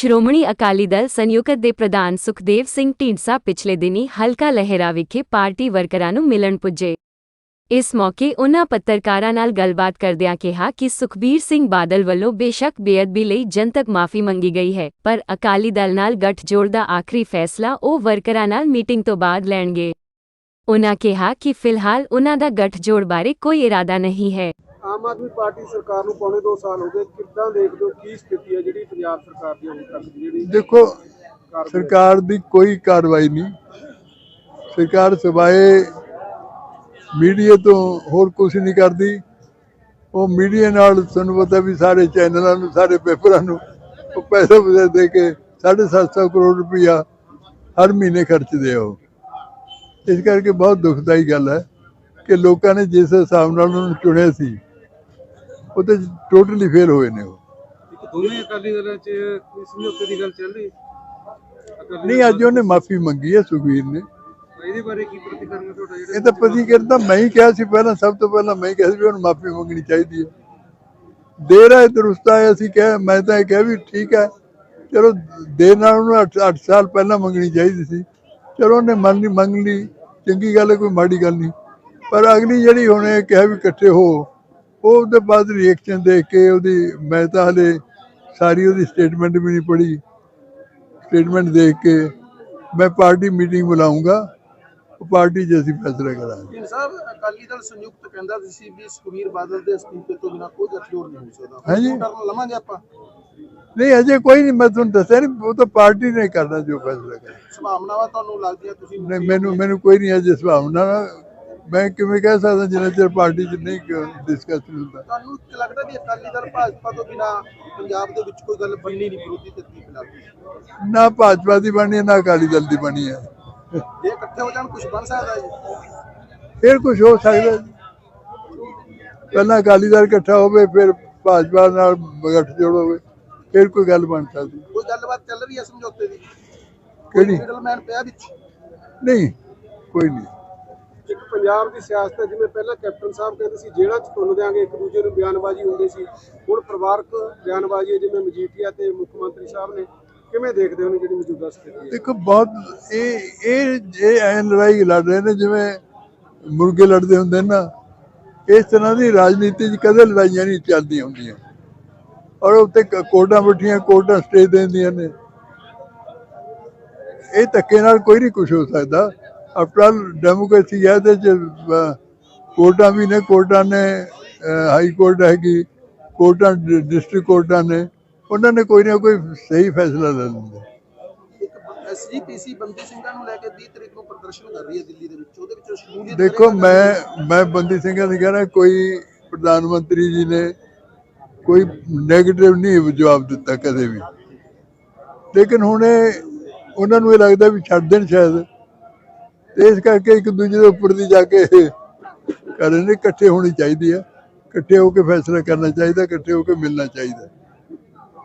ਸ਼੍ਰੋਮਣੀ ਅਕਾਲੀ ਦਲ ਸੰਯੁਕਤ ਦੇ ਪ੍ਰਧਾਨ ਸੁਖਦੇਵ ਸਿੰਘ ਢੀਂਡਸਾ ਪਿਛਲੇ ਦਿਨੀ ਹਲਕਾ ਲਹਿਰਾ ਵਿਖੇ ਪਾਰਟੀ ਵਰਕਰਾਂ ਨੂੰ ਮਿਲਣ ਪੁੱਜੇ। ਇਸ ਮੌਕੇ ਉਨ੍ਹਾਂ ਪੱਤਰਕਾਰਾਂ ਨਾਲ ਗੱਲਬਾਤ ਕਰਦਿਆਂ ਕਿਹਾ ਕਿ ਸੁਖਬੀਰ ਸਿੰਘ ਬਾਦਲ ਵੱਲੋਂ ਬੇਸ਼ੱਕ ਬੇਅਦਬੀ ਲਈ ਜਨਤਕ ਮਾਫੀ ਮੰਗੀ ਗਈ ਹੈ, ਪਰ ਅਕਾਲੀ ਦਲ ਨਾਲ ਗੱਠਜੋੜ ਦਾ ਆਖਰੀ ਫੈਸਲਾ ਉਹ ਵਰਕਰਾਂ ਨਾਲ ਮੀਟਿੰਗ ਤੋਂ ਬਾਅਦ ਲੈਣਗੇ। ਉਨ੍ਹਾਂ ਕਿਹਾ ਕਿ ਫਿਲਹਾਲ ਉਨ੍ਹਾਂ ਦਾ ਗੱਠਜੋੜ ਬਾਰੇ ਕੋਈ ਇਰਾਦਾ ਨਹੀਂ ਹੈ। ਆਮ ਆਦਮੀ ਪਾਰਟੀ ਸਰਕਾਰ ਨੂੰ ਪੌਣੇ 2 ਸਾਲ ਹੋ ਗਏ ਕਿੱਦਾਂ ਦੇਖਦੇ ਹੋ ਕੀ ਸਥਿਤੀ ਹੈ ਜਿਹੜੀ ਪੰਜਾਬ ਸਰਕਾਰ ਦੀ ਹੁਣ ਤੱਕ ਦੀ ਜਿਹੜੀ ਦੇਖੋ ਸਰਕਾਰ ਦੀ ਕੋਈ ਕਾਰਵਾਈ ਨਹੀਂ। ਸਰਕਾਰ ਸਵਾਏ ਮੀਡੀਆ ਤੋਂ ਹੋਰ ਕੁਝ ਨਹੀਂ ਕਰਦੀ। ਉਹ ਮੀਡੀਆ ਨਾਲ ਤੁਹਾਨੂੰ ਪਤਾ ਵੀ ਸਾਰੇ ਚੈਨਲਾਂ ਨੂੰ ਸਾਰੇ ਪੇਪਰਾਂ ਨੂੰ ਉਹ ਪੈਸੇ ਪੂਸੇ ਦੇ ਕੇ 750 ਕਰੋੜ ਰੁਪਇਆ ਹਰ ਮਹੀਨੇ ਖਰਚਦੇ ਆ ਉਹ। ਇਸ ਕਰਕੇ ਬਹੁਤ ਦੁਖਦਾਈ ਗੱਲ ਹੈ ਕਿ ਲੋਕਾਂ ਨੇ ਜਿਸ ਹਿਸਾਬ ਨਾਲ ਉਹਨਾਂ ਨੂੰ ਚੁਣਿਆ ਸੀ ਉਹ ਤੇ ਟੋਟਲੀ ਫੇਲ ਹੋਏ ਨੇ ਉਹ। ਦੋਵੇਂ ਅਕਾਲੀ ਦਲਾਂ 'ਚ ਕੋਈ ਸਮਝੌਤੇ ਦੀ ਗੱਲ ਚੱਲ ਰਹੀ? ਹੈ ਅਕਾਲੀ ਨਹੀਂ ਅੱਜ ਉਹਨੇ ਮਾਫੀ ਮੰਗੀ ਹੈ ਸੁਖਬੀਰ ਨੇ। ਦਲ- ਇਹਦੇ ਬਾਰੇ ਕੀ ਪ੍ਰਤੀਕਰਮ ਹੈ ਤੁਹਾਡਾ ਜਿਹੜਾ ਇਹ ਤਾਂ ਪਤੀ ਕਰਦਾ ਮੈਂ ਹੀ ਕਿਹਾ ਸੀ ਪਹਿਲਾਂ ਸਭ ਤੋਂ ਪਹਿਲਾਂ ਮੈਂ ਹੀ ਕਿਹਾ ਸੀ ਵੀ ਉਹਨੂੰ ਮਾਫੀ ਮੰਗਣੀ ਚਾਹੀਦੀ ਹੈ। ਦੇਰ ਹੈ ਦਰੁਸਤ ਹੈ ਅਸੀਂ ਕਿਹਾ ਮੈਂ ਤਾਂ ਇਹ ਕਿਹਾ ਵੀ ਠੀਕ ਹੈ। ਚਲੋ ਦੇਰ ਨਾਲ ਉਹਨੂੰ 8 ਸਾਲ ਪਹਿਲਾਂ ਮੰਗਣੀ ਚਾਹੀਦੀ ਸੀ। ਚਲੋ ਉਹਨੇ ਮੰਨ ਲਈ ਮੰਗ ਲਈ। ਚੰਗੀ ਗੱਲ ਹੈ ਕੋਈ ਮਾੜੀ ਗੱਲ ਨਹੀਂ। ਪਰ ਅਗਲੀ ਜਿਹੜੀ ਹੁਣ ਇਹ ਕਿਹਾ ਵੀ ਇਕੱਠੇ ਹੋ ਉਹਦੇ ਬਾਅਦ ਰਿਐਕਸ਼ਨ ਦੇਖ ਕੇ ਉਹਦੀ ਮੈਂ ਤਾਂ ਹਲੇ ਸਾਰੀ ਉਹਦੀ ਸਟੇਟਮੈਂਟ ਵੀ ਨਹੀਂ ਪੜ੍ਹੀ। ਸਟੇਟਮੈਂਟ ਦੇਖ ਕੇ ਮੈਂ ਪਾਰਟੀ ਮੀਟਿੰਗ ਬੁਲਾਉਂਗਾ ਪਾਰਟੀ ਅਸੀਂ ਫੈਸਲਾ ਕਰਾਂਗੇ। ਜੀ ਸਾਹਿਬ ਅਕਾਲੀ ਦਲ ਸੰਯੁਕਤ ਕਹਿੰਦਾ ਸੀ ਵੀ ਸੁਖਬੀਰ ਬਾਦਲ ਦੇ ਅਸਤੀਫੇ ਤੋਂ ਬਿਨਾਂ ਕੋਈ ਗੱਠਜੋੜ ਨਹੀਂ ਹੋ ਸਕਦਾ। ਹਾਂਜੀ। ਲਵਾਂਗੇ ਆਪਾਂ? ਨਹੀਂ ਅਜੇ ਕੋਈ ਨਹੀਂ ਮੈਂ ਤੁਹਾਨੂੰ ਦੱਸਿਆ ਨਹੀਂ ਉਹ ਤਾਂ ਪਾਰਟੀ ਨੇ ਕਰਨਾ ਜੋ ਫੈਸਲਾ ਕਰਨਾ ਸੰਭਾਵਨਾਵਾਂ ਤੁਹਾਨੂੰ ਲੱਗਦੀਆਂ ਤੁਸੀਂ ਨਹੀਂ ਮੈਨੂੰ ਮੈਨੂੰ ਕੋਈ ਨਹੀਂ ਅਜੇ ਸੁਭਾਵਨਾ ਮੈਂ ਕਿਵੇਂ ਕਹਿ ਸਕਦਾ ਜਿੰਨਾ ਚਿਰ ਪਾਰਟੀ 'ਚ ਨਹੀਂ ਡਿਸਕਸ ਹੁੰਦਾ। ਤੁਹਾਨੂੰ ਲੱਗਦਾ ਵੀ ਅਕਾਲੀ ਦਲ ਭਾਜਪਾ ਤੋਂ ਬਿਨਾਂ ਪੰਜਾਬ ਦੇ ਵਿੱਚ ਕੋਈ ਗੱਲ ਬਣਨੀ ਨਹੀਂ ਵਿਰੋਧੀ ਤੇ ਕੀ ਖਿਲਾਫ ਨਾ ਭਾਜਪਾ ਦੀ ਬਣੀ ਹੈ, ਨਾ ਅਕਾਲੀ ਦਲ ਦੀ ਬਣੀ ਹੈ। ਜੇ ਇਕੱਠੇ ਹੋ ਜਾਣ ਕੁਝ ਬਣ ਸਕਦਾ ਜੀ? ਫਿਰ ਕੁਝ ਹੋ ਸਕਦਾ ਜੀ। ਪਹਿਲਾਂ ਅਕਾਲੀ ਦਲ ਇਕੱਠਾ ਹੋਵੇ ਫਿਰ ਭਾਜਪਾ ਨਾਲ ਗੱਠਜੋੜ ਹੋਵੇ ਫਿਰ ਕੋਈ ਗੱਲ ਬਣ ਸਕਦੀ। ਕੋਈ ਗੱਲਬਾਤ ਚੱਲ ਰਹੀ ਹੈ ਸਮਝੌਤੇ ਦੀ? ਕਿਹੜੀ? ਮਿਡਲਮੈਨ ਪਿਆ ਵਿੱਚ? ਨਹੀਂ ਕੋਈ ਨਹੀਂ। ਪੰਜਾਬ ਦੀ ਸਿਆਸਤ ਹੈ, ਜਿਵੇਂ ਪਹਿਲਾਂ ਕੈਪਟਨ ਸਾਹਿਬ ਕਹਿੰਦੇ ਸੀ ਜਿਹੜਾ ਚ ਤੁੰਨ ਦਿਆਂਗੇ, ਇੱਕ ਦੂਜੇ ਨੂੰ ਬਿਆਨਬਾਜ਼ੀ ਹੁੰਦੀ ਸੀ। ਹੁਣ ਪਰਿਵਾਰਕ ਬਿਆਨਬਾਜ਼ੀ ਜਿਵੇਂ ਮਜੀਠੀਆ ਤੇ ਮੁੱਖ ਮੰਤਰੀ ਸਾਹਿਬ ਨੇ। ਕਿਵੇਂ ਦੇਖਦੇ ਹੋ ਜਿਹੜੀ ਮੌਜੂਦਾ ਸਥਿਤੀ ਹੈ? ਦੇਖੋ, ਬਹੁਤ ਇਹ ਇਹ ਇਹ ਐਨ ਲੜਾਈ ਲੜ ਰਹੇ ਨੇ, ਜਿਵੇਂ ਮੁਰਗੇ ਲੜਦੇ ਹੁੰਦੇ ਨੇ ਨਾ, ਇਸ ਤਰ੍ਹਾਂ ਦੀ ਰਾਜਨੀਤੀ 'ਚ ਕਦੇ ਲੜਾਈਆਂ ਨਹੀਂ ਚੱਲਦੀਆਂ ਹੁੰਦੀਆਂ। ਔਰ ਉੱਤੇ ਕੋਰਟਾਂ ਬਿਠੀਆਂ, ਕੋਰਟਾਂ ਸਟੇ ਦਿੰਦੀਆਂ ਨੇ। ਇਹ ਧੱਕੇ ਨਾਲ ਕੋਈ ਨਹੀਂ ਕੁਝ ਹੋ ਸਕਦਾ। ਆਫਟਰ ਡੈਮੋਕ੍ਰੇਸੀ ਹੈ ਤੇ ਕੋਰਟਾਂ ਵੀ ਨੇ ਕੋਰਟਾਂ ਨੇ ਹਾਈ ਕੋਰਟ ਹੈਗੀ ਕੋਰਟਾਂ ਡਿਸਟ੍ਰਿਕਟ ਕੋਰਟਾਂ ਨੇ ਉਹਨਾਂ ਨੇ ਕੋਈ ਨਾ ਕੋਈ ਸਹੀ ਫੈਸਲਾ ਲੈ ਲੈਂਦੇ। ਇੱਕ ਐਸਜੀਪੀਸੀ ਬੰਦੀ ਸਿੰਘਾਂ ਨੂੰ ਲੈ ਕੇ 20 ਤਰੀਕ ਨੂੰ ਪ੍ਰਦਰਸ਼ਨ ਕਰ ਰਹੀ ਹੈ ਦਿੱਲੀ ਦੇ ਵਿੱਚ ਉਹਦੇ ਵਿੱਚ ਸ਼ਮੂਲੀਅਤ ਦੇਖੋ ਮੈਂ ਮੈਂ ਬੰਦੀ ਸਿੰਘਾਂ ਦੀ ਕਹਿਣਾ ਕੋਈ ਪ੍ਰਧਾਨ ਮੰਤਰੀ ਜੀ ਨੇ ਕੋਈ 네ਗੇਟਿਵ ਨਹੀਂ ਜਵਾਬ ਦਿੱਤਾ ਕਦੇ ਵੀ। ਲੇਕਿਨ ਹੁਣ ਉਹਨਾਂ ਨੂੰ ਇਹ ਲੱਗਦਾ ਵੀ ਛੱਡ ਦੇਣ ਸ਼ਾਇਦ। ਇਸ ਕਰਕੇ ਇੱਕ ਦੂਜੇ ਦੇ ਉੱਪਰ ਦੀ ਜਾ ਕੇ ਕਰਨ ਨੇ ਇਕੱਠੇ ਹੋਣੀ ਚਾਹੀਦੀ ਹੈ ਇਕੱਠੇ ਹੋ ਕੇ ਫੈਸਲਾ ਕਰਨਾ ਚਾਹੀਦਾ ਇਕੱਠੇ ਹੋ ਕੇ ਮਿਲਣਾ ਚਾਹੀਦਾ।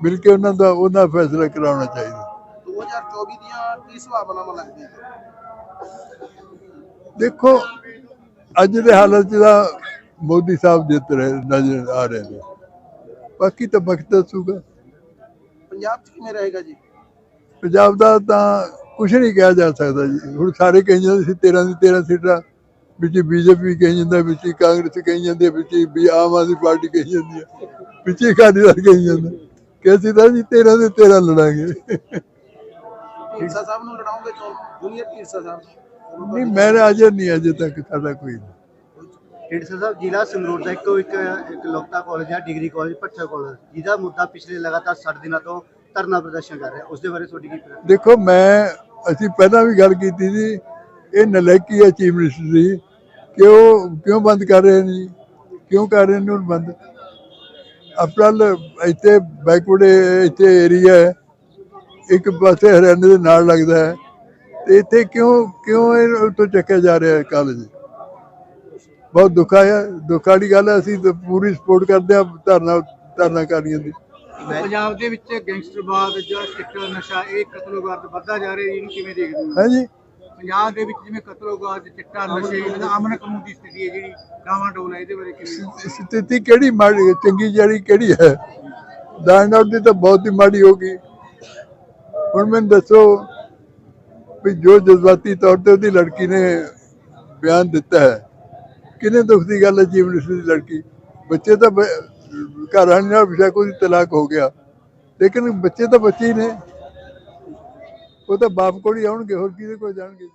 ਮਿਲ ਕੇ ਉਹਨਾਂ ਦਾ ਉਹਨਾਂ ਦਾ ਫੈਸਲਾ ਕਰਾਉਣਾ ਚਾਹੀਦਾ। 2024 ਦੀਆਂ ਕੀ ਸੰਭਾਵਨਾਵਾਂ ਲੱਗਦੀਆਂ? ਦੇਖੋ ਅੱਜ ਦੇ ਹਾਲਤ 'ਚ ਮੋਦੀ ਸਾਹਿਬ ਜਿੱਤ ਰਹੇ ਨਜ਼ਰ ਆ ਰਹੇ ਨੇ। ਬਾਕੀ ਤਾਂ ਵਕਤ ਦੱਸੂਗਾ। ਪੰਜਾਬ 'ਚ ਕਿਵੇਂ ਰਹੇਗਾ ਜੀ? ਪੰਜਾਬ ਦਾ ਤਾਂ ਕੁਝ ਨਹੀਂ ਕਿਹਾ ਜਾ ਸਕਦਾ ਜੀ। ਹੁਣ ਸਾਰੇ ਕਹੀ ਜਾਂਦੇ ਸੀ 13 ਦੀ 13 ਸੀਟਾਂ ਵਿੱਚ ਬੀਜੇਪੀ ਕਹੀ ਜਾਂਦਾ ਵਿੱਚ ਕਾਂਗਰਸ ਕਹੀ ਜਾਂਦੀ ਵਿੱਚ ਵੀ ਆਮ ਆਦਮੀ ਪਾਰਟੀ ਕਹੀ ਜਾਂਦੀ ਹੈ ਵਿੱਚ ਅਕਾਲੀ ਦਲ ਕਹੀ ਜਾਂਦਾ। ਕਹਿੰਦੇ ਤਾਂ ਜੀ 13 ਦੇ 13 ਲੜਾਂਗੇ। ਸਾਹਿਬ ਨੂੰ ਲੜਾਉਂਗੇ ਚੋਣ ਜੂਨੀਅਰ ਢੀਂਡਸਾ ਸਾਹਿਬ ਨਹੀਂ ਮੈਂ ਅਜੇ ਨਹੀਂ ਅਜੇ ਤੱਕ ਸਾਡਾ ਕੋਈ ਨਹੀਂ। ਢੀਂਡਸਾ ਸਾਹਿਬ ਜ਼ਿਲ੍ਹਾ ਸੰਗਰੂਰ ਦਾ ਇੱਕੋ ਇੱਕ ਇੱਕ ਲੋਕਤਾ ਕਾਲਜ ਹੈ ਡਿਗਰੀ ਕਾਲਜ ਭੱਠਾ ਕਾਲਜ। ਜਿਹਦਾ ਮੁੱਦਾ ਪਿਛਲੇ ਲਗਾਤਾਰ 60 ਦਿਨਾਂ ਤੋਂ ਧਰਨਾ ਪ੍ਰਦਰਸ਼ਨ ਕਰ ਰਿਹਾ। ਉਸ ਦੇ ਬਾਰੇ ਤੁਹਾਡੀ ਕੀ ਪ੍ਰਤੀਕਿਰਿਆ? ਦੇਖੋ ਮੈਂ ਅਸੀਂ ਪਹਿਲਾਂ ਵੀ ਗੱਲ ਕੀਤੀ ਸੀ, ਇਹ ਨਲਾਇਕੀ ਹੈ ਚੀਫ ਮਿਨਿਸਟਰ ਦੀ, ਕਿ ਉਹ ਕਿਉਂ ਬੰਦ ਕਰ ਰਹੇ ਨੇ ਜੀ? ਕਿਉਂ ਕਰ ਰਹੇ ਨੇ ਹੁਣ ਬੰਦ? ਅਪਰਲ ਇੱਥੇ ਬੈਕਵਰਡ ਇੱਥੇ ਏਰੀਆ ਹੈ, ਇੱਕ ਪਾਸੇ ਹਰਿਆਣੇ ਦੇ ਨਾਲ ਲੱਗਦਾ ਹੈ, ਤੇ ਇੱਥੇ ਕਿਉਂ ਕਿਉਂ ਇਹ ਉੱਥੋਂ ਚੱਕਿਆ ਜਾ ਰਿਹਾ ਹੈ ਕਾਲਜ ਬਹੁਤ ਦੁੱਖ ਆਇਆ ਦੁੱਖ ਵਾਲੀ ਗੱਲ ਹੈ, ਅਸੀਂ ਪੂਰੀ ਸਪੋਰਟ ਕਰਦੇ ਹਾਂ ਧਰਨਾ, ਧਰਨਾਕਾਰੀਆਂ ਦੀ। ਪੰਜਾਬ ਦੇ ਵਿੱਚ ਗੈਂਗਸਟਰਵਾਦ ਜਾਂ ਚਿੱਟਾ ਨਸ਼ਾ ਇਹ ਕਤਲੋਗਾਰ ਵੱਧਦਾ ਜਾ ਰਿਹਾ ਇਹਨੂੰ ਕਿਵੇਂ ਦੇਖਦੇ ਹੋ? ਹੈ ਜੀ ਪੰਜਾਬ ਦੇ ਵਿੱਚ ਜਿਵੇਂ ਕਤਲੋਗਾਰ ਚਿੱਟਾ ਨਸ਼ੇ ਇਹਦਾ ਅਮਨ ਕਾਨੂੰਨ ਦੀ ਸਥਿਤੀ ਹੈ ਜਿਹੜੀ ਡਾਵਾਂ ਡੋਲ ਹੈ ਇਹਦੇ ਬਾਰੇ ਕਿਵੇਂ ਸਥਿਤੀ ਕਿਹੜੀ ਮਾੜੀ ਚੰਗੀ ਜਿਹੜੀ ਕਿਹੜੀ ਹੈ? ਦਾਣ ਦੀ ਤਾਂ ਬਹੁਤ ਹੀ ਮਾੜੀ ਹੋ ਗਈ। ਹੁਣ ਮੈਨੂੰ ਦੱਸੋ ਵੀ ਜੋ ਜਜ਼ਬਾਤੀ ਤੌਰ ਤੇ ਉਹਦੀ ਲੜਕੀ ਨੇ ਬਿਆਨ ਦਿੱਤਾ ਹੈ ਕਿਹਨੇ ਦੁੱਖ ਦੀ ਗੱਲ ਹੈ ਜੀਵਨ ਦੀ ਲੜਕੀ? ਬੱਚੇ ਤਾਂ ਘਰ ਆਣ ਨਾਲ ਵਿਸ਼ਾ ਕੋਈ ਤਲਾਕ ਹੋ ਗਿਆ। ਲੇਕਿਨ ਬੱਚੇ ਤਾਂ ਬੱਚੇ ਹੀ ਨੇ। ਉਹ ਤਾਂ ਬਾਪ ਕੋਲ ਹੀ ਆਉਣਗੇ, ਹੋਰ ਕਿਹਦੇ ਕੋਲ ਜਾਣਗੇ